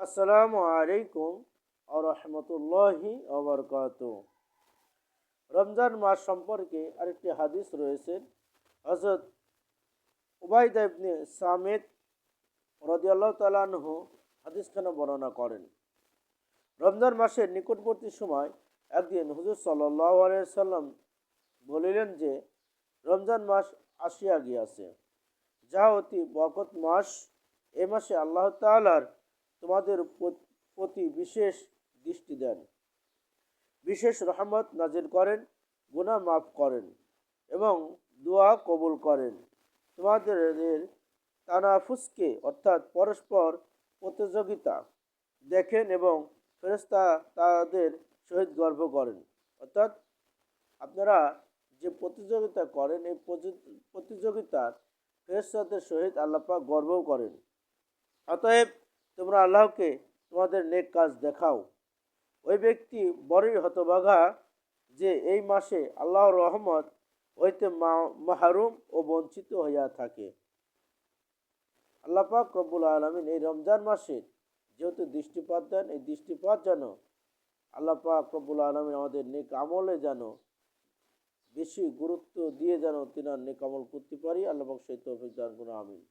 আসসালামু আলাইকুম রহমতুল্লাহি অবরকাত রমজান মাস সম্পর্কে আরেকটি হাদিস রয়েছে। হজরত উবাইদা ইবনে সামেদ রদিয়াল্লাহ তালানহ হাদিসখানে বর্ণনা করেন। রমজান মাসের নিকটবর্তী সময় একদিন হুজুর সাল্লাহ সাল্লাম বলিলেন যে, রমজান মাস আসিয়া গিয়াছে। যা অতি বরকত মাস এ মাসে আল্লাহ তাআলার তোমাদের প্রতি বিশেষ দৃষ্টি দেন। বিশেষ রহমত নাজির করেন গুণা মাফ করেন এবং দোয়া কবুল করেন। তোমাদের তানাফুসকে অর্থাৎ পরস্পর প্রতিযোগিতা দেখেন এবং ফেরেস্তা তাদের সহিত গর্ব করেন। অর্থাৎ আপনারা যে প্রতিযোগিতা করেন, এই প্রতি- প্রতিযোগিতার ফেরেস্তাদের সহিত আল্লাপাক গর্বও করেন। অতএব তোমরা আল্লাহকে তোমাদের নেক কাজ দেখাও। ওই ব্যক্তি বড়ই হতবাঘা যে এই মাসে আল্লাহর রহমত হইতে মাহরুম ও বঞ্চিত হইয়া থাকে। আল্লাহ পাক রব্বুল আলমিন এই রমজান মাসে যেহেতু দৃষ্টিপাত দেন, এই দৃষ্টিপাত যেন আল্লাহ পাক রব্বুল আলমিন আমাদের নেক আমলে যেন বেশি গুরুত্ব দিয়ে যেন তিনার নেক আমল করতে পারি, আল্লাহ পাক সেই তৌফিক দান করুন, আমিন।